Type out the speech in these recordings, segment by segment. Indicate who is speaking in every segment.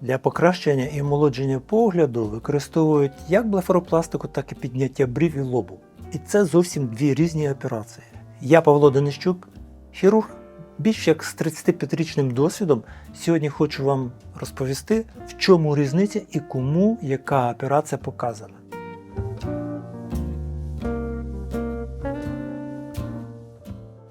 Speaker 1: Для покращення і омолодження погляду використовують як блефаропластику, так і підняття брів і лобу. І це зовсім дві різні операції. Я Павло Денищук, хірург, більш як з 35-річним досвідом. Сьогодні хочу вам розповісти, в чому різниця і кому яка операція показана.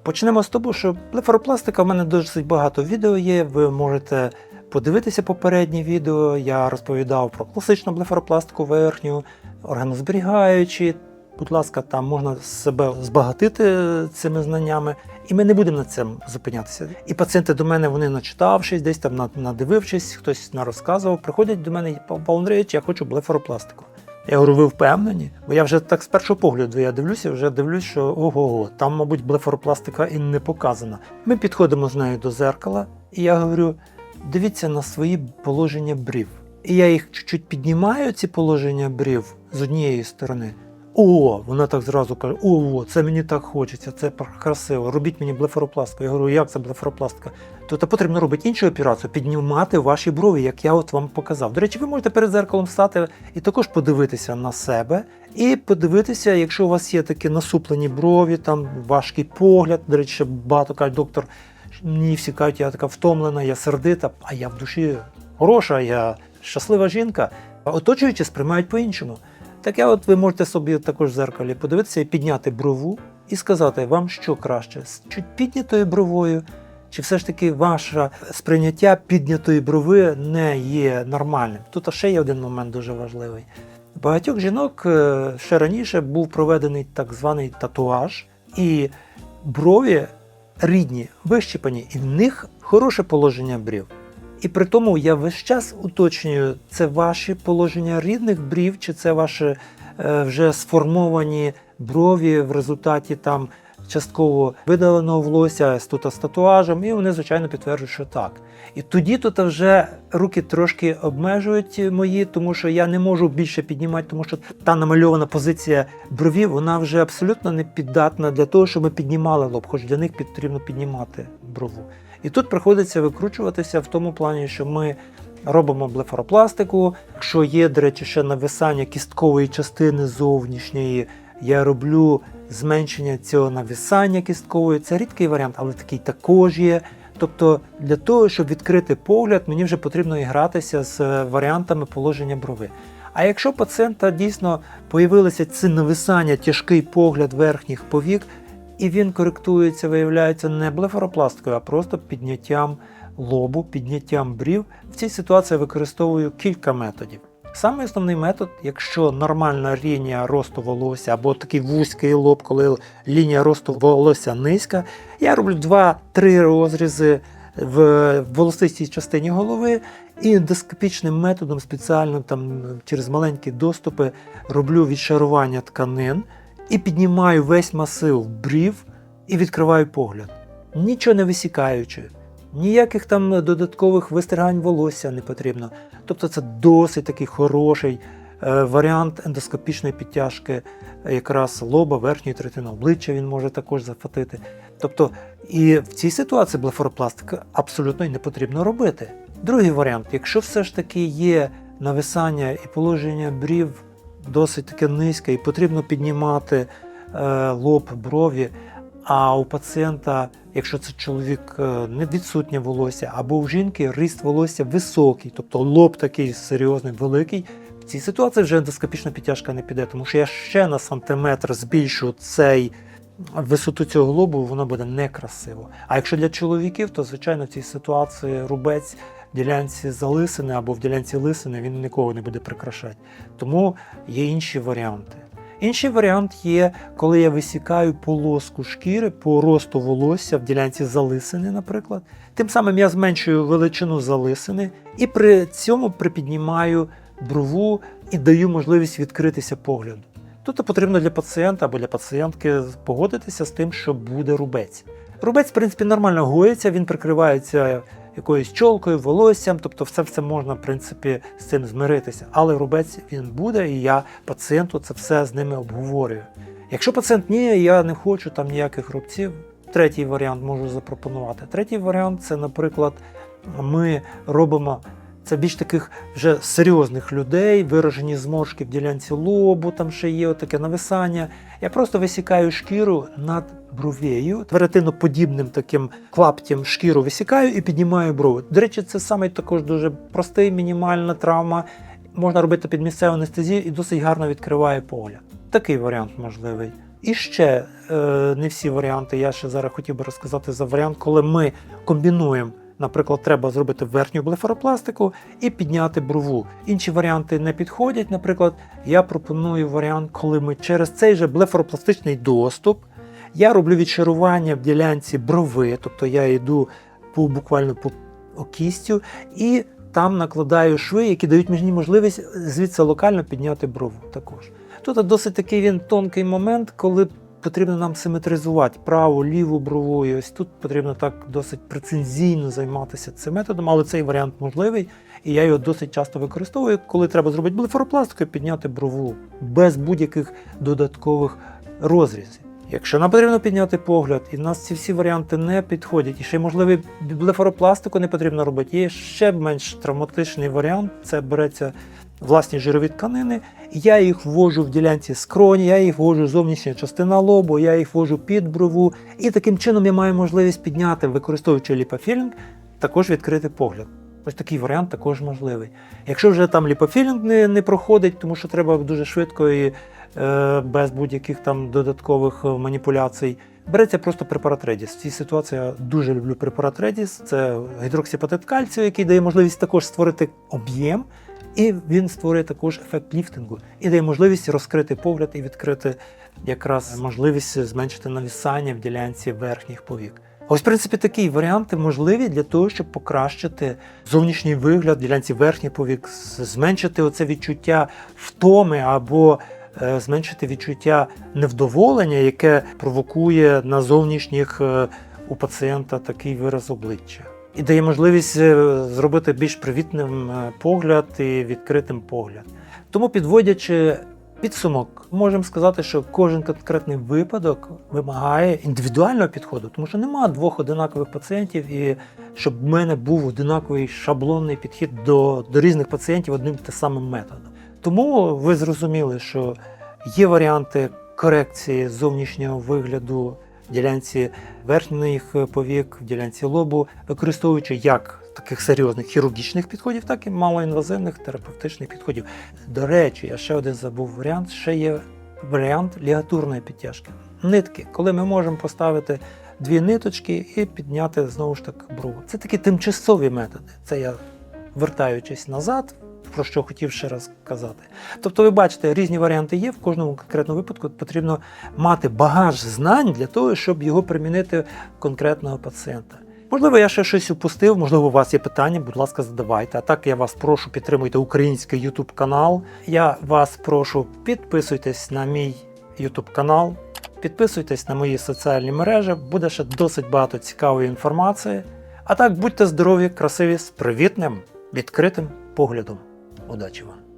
Speaker 1: Почнемо з того, що блефаропластика в мене досить багато відео є. Ви можете подивитися попередні відео. Я розповідав про класичну блефаропластику верхню, органозберігаючі. Будь ласка, там можна себе збагатити цими знаннями, і ми не будемо на цьому зупинятися. І пацієнти до мене, вони начитавшись, десь там надивившись, хтось нарозказував, приходять до мене, Павло Андрійович, я хочу блефаропластику. Я говорю, ви впевнені? Бо я вже так з першого погляду я дивлюся, вже дивлюсь, що ого, там, мабуть, блефаропластика і не показана. Ми підходимо з нею до зеркала, і я говорю: дивіться на свої положення брів. І я їх чуть-чуть піднімаю, ці положення брів з однієї сторони. О, вона так зразу каже: о, це мені так хочеться, це красиво. Робіть мені блефаропластику. Я говорю, як це блефаропластика? То та потрібно робити іншу операцію, піднімати ваші брові, як я от вам показав. До речі, ви можете перед зеркалом стати і також подивитися на себе, і подивитися, якщо у вас є такі насуплені брові, там важкий погляд. До речі, багато кажуть, доктор, мені всі кажуть, я така втомлена, я сердита, а я в душі хороша, я щаслива жінка. А Оточуючі сприймають по-іншому. Таке от ви можете собі також в зеркалі подивитися і підняти брову і сказати, вам що краще, з чуть піднятою бровою, чи все ж таки ваше сприйняття піднятої брови не є нормальним. Тут ще є один момент дуже важливий. Багатьох жінок е, ще раніше був проведений так званий татуаж, і брові рідні, вищипані, і в них хороше положення брів. І при тому я весь час уточнюю, це ваші положення рідних брів, чи це ваші е, вже сформовані брові в результаті там частково видаленого волосся з тут з татуажем, і вони, звичайно, підтверджують, що так. І тоді тут вже руки трошки обмежують мої, тому що я не можу більше піднімати, тому що та намальована позиція бровів, вона вже абсолютно не піддатна для того, щоб ми піднімали лоб, хоч для них потрібно піднімати брову. І тут приходиться викручуватися в тому плані, що ми робимо блефаропластику. Якщо є, до речі, ще нависання кісткової частини зовнішньої, я роблю зменшення цього нависання кісткової. Це рідкий варіант, але такий також є. Тобто для того, щоб відкрити погляд, мені вже потрібно і гратися з е, варіантами положення брови. А якщо пацієнта дійсно появилося це нависання, тяжкий погляд верхніх повік, і він коректується, виявляється, не блефаропласткою, а просто підняттям лобу, підняттям брів. В цій ситуації використовую кілька методів. Саме основний метод, якщо нормальна лінія росту волосся або такий вузький лоб, коли лінія росту волосся низька, я роблю 2-3 розрізи в волосистій частині голови і ендоскопічним методом спеціально там через маленькі доступи роблю відшарування тканин і піднімаю весь масив брів і відкриваю погляд. Нічого не висікаючи, ніяких там додаткових вистригань волосся не потрібно. Тобто це досить такий хороший е, варіант ендоскопічної підтяжки якраз лоба, верхньої третини обличчя він може також захватити. Тобто, і в цій ситуації блефаропластика абсолютно й не потрібно робити. Другий варіант, якщо все ж таки є нависання і положення брів досить таке низьке, і потрібно піднімати е, лоб, брові. А у пацієнта, якщо це чоловік, е, не відсутнє волосся, або у жінки ріст волосся високий, тобто лоб такий серйозний, великий. В цій ситуації вже ендоскопічна підтяжка не піде, тому що я ще на сантиметр збільшу цей висоту цього лобу, воно буде некрасиво. А якщо для чоловіків, то звичайно в цій ситуації рубець в ділянці залисини або в ділянці лисини він нікого не буде прикрашати. Тому є інші варіанти. Інший варіант є, коли я висікаю полоску шкіри по росту волосся в ділянці залисини, наприклад. Тим самим я зменшую величину залисини і при цьому припіднімаю брову і даю можливість відкритися погляду. Тут потрібно для пацієнта або для пацієнтки погодитися з тим, що буде рубець. Рубець, в принципі, нормально гоїться, він прикривається якоюсь чолкою, волоссям, тобто все все можна, в принципі, з цим змиритися. Але рубець він буде, і я пацієнту це все з ними обговорюю. Якщо пацієнт ні, я не хочу там ніяких рубців, третій варіант можу запропонувати. Третій варіант це, наприклад, ми робимо Це більш таких вже серйозних людей, виражені зморшки в ділянці лобу, там ще є таке нависання. Я просто висікаю шкіру над бровею, веретиноподібним таким клаптям шкіру висікаю і піднімаю брови. До речі, це саме також дуже простий, мінімальна травма. Можна робити під місцеву анестезію і досить гарно відкриває погляд. Такий варіант можливий. І ще е, не всі варіанти. Я ще зараз хотів би розказати за варіант, коли ми комбінуємо. Наприклад, треба зробити верхню блефаропластику і підняти брову. Інші варіанти не підходять. Наприклад, я пропоную варіант, коли ми через цей же блефаропластичний доступ я роблю відшарування в ділянці брови, тобто я йду по буквально по кістю і там накладаю шви, які дають мені можливість звідси локально підняти брову також. Тут досить такий він тонкий момент, коли потрібно нам симетризувати праву, ліву брову. І ось тут потрібно так досить прецензійно займатися цим методом, але цей варіант можливий, і я його досить часто використовую, коли треба зробити блефаропластику і підняти брову без будь-яких додаткових розрізів. Якщо нам потрібно підняти погляд, і в нас ці всі варіанти не підходять, і ще можливо блефаропластику не потрібно робити, є ще менш травматичний варіант це береться власні жирові тканини, я їх ввожу в ділянці скроні, я їх ввожу зовнішня частина лобу, я їх ввожу під брову, і таким чином я маю можливість підняти, використовуючи ліпофілінг, також відкрити погляд. Ось такий варіант також можливий. Якщо вже там ліпофілінг не, не проходить, тому що треба дуже швидко і е, без будь-яких там додаткових е, маніпуляцій, береться просто препарат Редіс. В цій ситуації я дуже люблю препарат Редіс. Це гідроксипатит кальцію, який дає можливість також створити об'єм, і він створює також ефект ліфтингу і дає можливість розкрити погляд і відкрити якраз можливість зменшити навісання в ділянці верхніх повік. Ось, в принципі, такі варіанти можливі для того, щоб покращити зовнішній вигляд ділянці верхніх повік, зменшити оце відчуття втоми або е, зменшити відчуття невдоволення, яке провокує на зовнішніх е, у пацієнта такий вираз обличчя. І дає можливість е, зробити більш привітним е, погляд і відкритим погляд. Тому, підводячи підсумок, можемо сказати, що кожен конкретний випадок вимагає індивідуального підходу, тому що немає двох одинакових пацієнтів, і щоб в мене був одинаковий шаблонний підхід до, до різних пацієнтів одним та самим методом. Тому ви зрозуміли, що є варіанти корекції зовнішнього вигляду ділянці верхніх повік, в ділянці лобу, використовуючи як таких серйозних хірургічних підходів, так і малоінвазивних терапевтичних підходів. До речі, я ще один забув варіант. Ще є варіант лігатурної підтяжки. Нитки, коли ми можемо поставити дві ниточки і підняти знову ж таки брову. Це такі тимчасові методи. Це я вертаючись назад, про що хотів ще раз казати. Тобто, ви бачите, різні варіанти є. В кожному конкретному випадку потрібно мати багаж знань для того, щоб його примінити конкретного пацієнта. Можливо, я ще щось упустив, можливо, у вас є питання, будь ласка, задавайте. А так я вас прошу підтримуйте український YouTube канал. Я вас прошу підписуйтесь на мій YouTube канал, підписуйтесь на мої соціальні мережі, буде ще досить багато цікавої інформації. А так будьте здорові, красиві, з привітним, відкритим поглядом. Удачи вам!